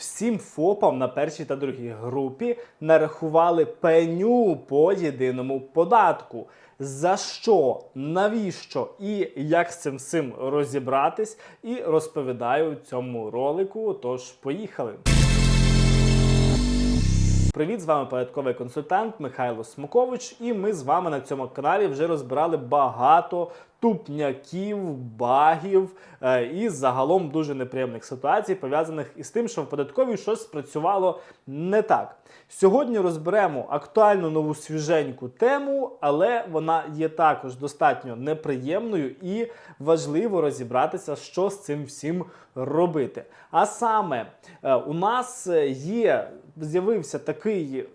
всім ФОПам на першій та другій групі нарахували пеню по єдиному податку. За що, навіщо і як з цим всім розібратись, і розповідаю в цьому ролику. Тож поїхали. Привіт, з вами порядковий консультант Михайло Смокович, і ми з вами на цьому каналі вже розбирали багато тупняків, багів е, і загалом дуже неприємних ситуацій, пов'язаних із тим, що в податковій щось спрацювало не так. Сьогодні розберемо актуальну нову свіженьку тему, але вона є також достатньо неприємною і важливо розібратися, що з цим всім робити. А саме е, у нас е, є з'явився такий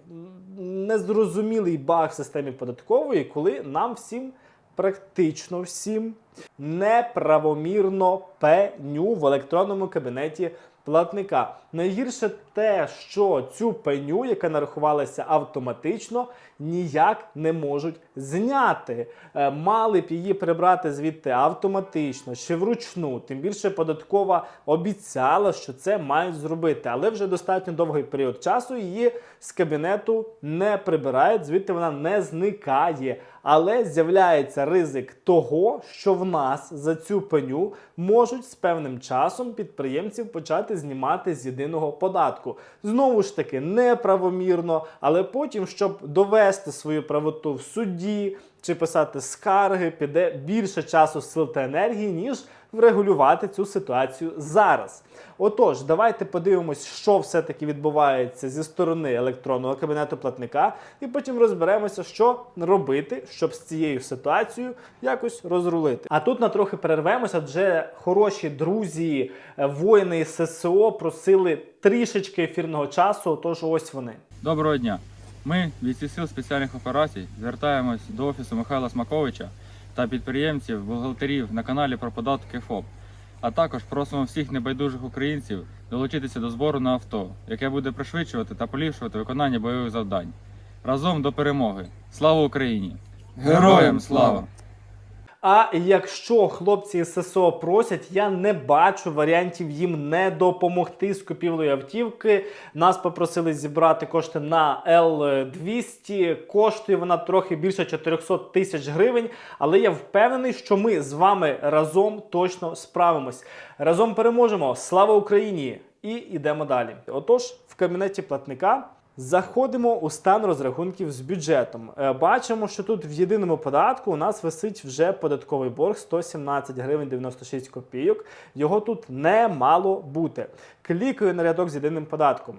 незрозумілий баг в системі податкової, коли нам всім. Практично всім неправомірно пеню в електронному кабінеті платника. Найгірше те, що цю пеню, яка нарахувалася автоматично, ніяк не можуть зняти. Е, Мали б її прибрати звідти автоматично чи вручну. Тим більше податкова обіцяла, що це мають зробити, але вже достатньо довгий період часу її з кабінету не прибирають, звідти вона не зникає. Але з'являється ризик того, що в нас за цю пеню можуть з певним часом підприємців почати знімати з єдиного податку. Знову ж таки, неправомірно, але потім, щоб довести свою правоту в суді чи писати скарги, піде більше часу, сил та енергії, ніж врегулювати цю ситуацію зараз. Отож, давайте подивимось, що все-таки відбувається зі сторони електронного кабінету платника, і потім розберемося, що робити, щоб з цією ситуацією якось розрулити. А тут на трохи перервемося, адже хороші друзі, е, воїни із ССО просили трішечки ефірного часу. Тож ось вони. Доброго дня. Ми, бійці сил спеціальних операцій, звертаємось до офісу Михайла Смаковича та підприємців, бухгалтерів на каналі про податки ФОП. А також просимо всіх небайдужих українців долучитися до збору на авто, яке буде пришвидшувати та поліпшувати виконання бойових завдань. Разом до перемоги. Слава Україні! Героям слава! А якщо хлопці ССО просять, я не бачу варіантів їм не допомогти з купівлею автівки. Нас попросили зібрати кошти на L200. Коштує вона трохи більше 400 тисяч гривень. Але я впевнений, що ми з вами разом точно справимось. Разом переможемо. Слава Україні! І йдемо далі. Отож, в кабінеті платника. Заходимо у стан розрахунків з бюджетом. Е, Бачимо, що тут в єдиному податку у нас висить вже податковий борг 117 гривень 96 копійок. Його тут не мало бути. Клікаю на рядок з єдиним податком.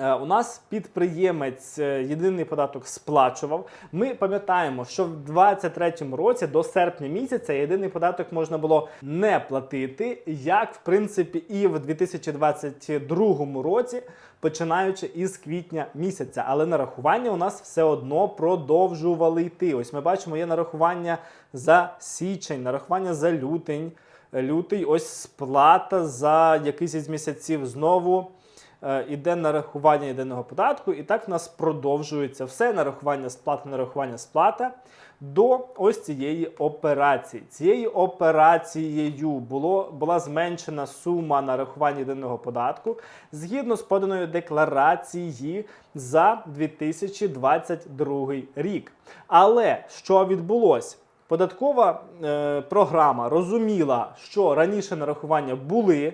Е, У нас підприємець е, єдиний податок сплачував. Ми пам'ятаємо, що в 2023 році до серпня місяця єдиний податок можна було не платити, як в принципі і в 2022 році, починаючи із квітня місяця. Але нарахування у нас все одно продовжували йти. Ось ми бачимо, є нарахування за січень, нарахування за лютень. Лютий, ось сплата за якийсь із місяців знову іде нарахування єдиного податку, і так в нас продовжується все нарахування сплата, нарахування сплата до ось цієї операції. Цією операцією було, була зменшена сума нарахування єдиного податку згідно з поданою декларації за 2022 рік. Але що відбулося? Податкова е, програма розуміла, що раніше нарахування були,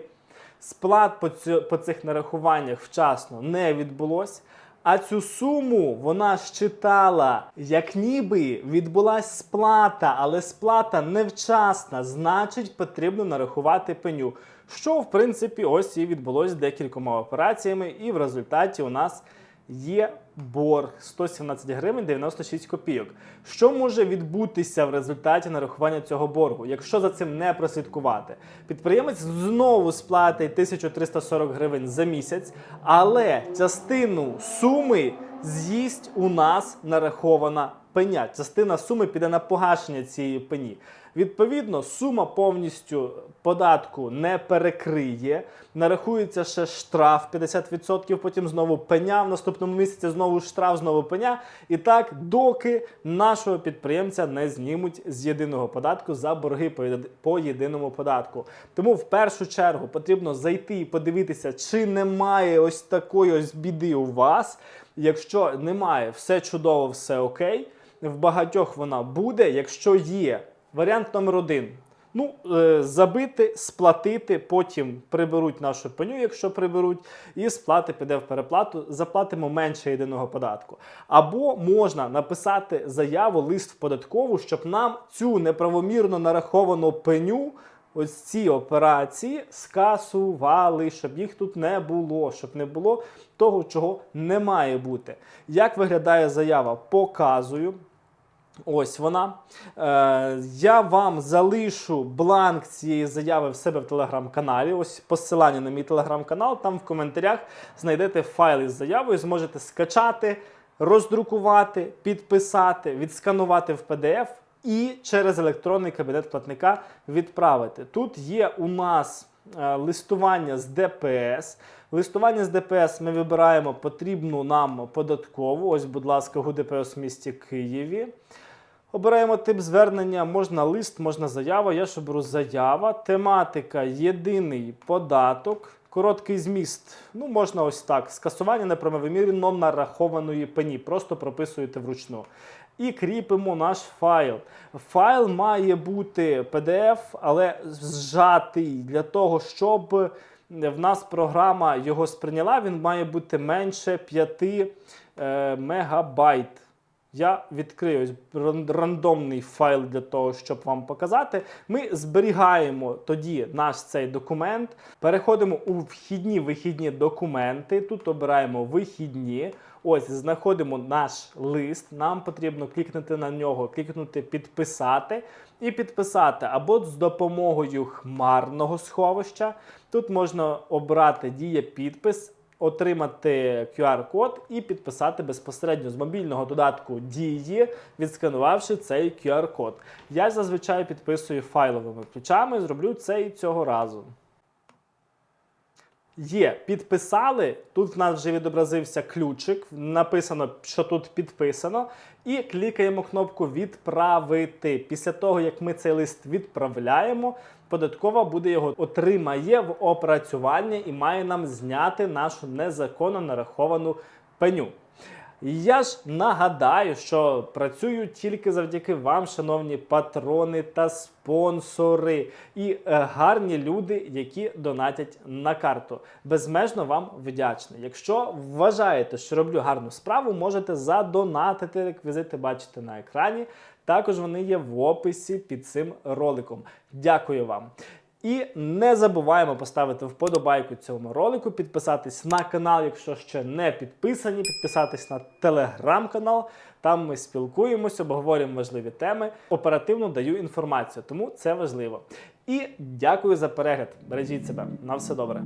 сплат по, цю, по цих нарахуваннях вчасно не відбулось. А цю суму вона щитала, як ніби відбулась сплата, але сплата невчасна, значить, потрібно нарахувати пеню. Що, в принципі, ось і відбулось декількома операціями, і в результаті у нас є борг 117 гривень 96 копійок. Що може відбутися в результаті нарахування цього боргу, якщо за цим не прослідкувати? Підприємець знову сплатить 1340 гривень за місяць, але частину суми з'їсть у нас нарахована пеня. Частина суми піде на погашення цієї пені. Відповідно, сума повністю податку не перекриє. Нарахується ще штраф 50%, потім знову пеня. В наступному місяці знову штраф, знову пеня. І так, доки нашого підприємця не знімуть з єдиного податку за борги по єдиному податку. Тому в першу чергу потрібно зайти і подивитися, чи немає ось такої ось біди у вас. Якщо немає, все чудово, все окей. В багатьох вона буде. Якщо є варіант номер один. Ну, е, забити, сплатити, потім приберуть нашу пеню, якщо приберуть, і сплати піде в переплату, заплатимо менше єдиного податку. Або можна написати заяву, лист в податкову, щоб нам цю неправомірно нараховану пеню, ось ці операції скасували, щоб їх тут не було, щоб не було того, чого не має бути. Як виглядає заява? Показую. Ось вона. Е, я вам залишу бланк цієї заяви в себе в телеграм-каналі. Ось посилання на мій телеграм-канал. Там в коментарях знайдете файл із заявою, зможете скачати, роздрукувати, підписати, відсканувати в PDF і через електронний кабінет платника відправити. Тут є у нас е, листування з ДПС. Листування з ДПС ми вибираємо потрібну нам податкову. Ось, будь ласка, ГУДПС в місті Києві. Обираємо тип звернення, можна лист, можна заява. Я ж оберу заява. Тематика єдиний податок. Короткий зміст. Ну, можна ось так. Скасування неправомірно нарахованої пені. Просто прописуєте вручну. І кріпимо наш файл. Файл має бути PDF, але зжатий для того, щоб в нас програма його сприйняла, він має бути менше 5 е, мегабайт. Я відкрию рандомний файл для того, щоб вам показати. Ми зберігаємо тоді наш цей документ, переходимо у вхідні вихідні документи. Тут обираємо вихідні. Ось знаходимо наш лист. Нам потрібно клікнути на нього, клікнути підписати і підписати або з допомогою хмарного сховища. Тут можна обрати дія підпис отримати QR-код і підписати безпосередньо з мобільного додатку дії, відсканувавши цей QR-код. Я зазвичай підписую файловими ключами, зроблю це і цього разу. Є, підписали. Тут в нас вже відобразився ключик. Написано, що тут підписано. І клікаємо кнопку Відправити. Після того, як ми цей лист відправляємо, податкова буде його отримає в опрацювання і має нам зняти нашу незаконно нараховану пеню. Я ж нагадаю, що працюю тільки завдяки вам, шановні патрони та спонсори, і е, гарні люди, які донатять на карту. Безмежно вам вдячний. Якщо вважаєте, що роблю гарну справу, можете задонатити. Реквізити бачите на екрані. Також вони є в описі під цим роликом. Дякую вам. І не забуваємо поставити вподобайку цьому ролику, підписатись на канал, якщо ще не підписані, підписатись на телеграм-канал. Там ми спілкуємося, обговорюємо важливі теми. Оперативно даю інформацію, тому це важливо. І дякую за перегляд. Бережіть себе. На все добре.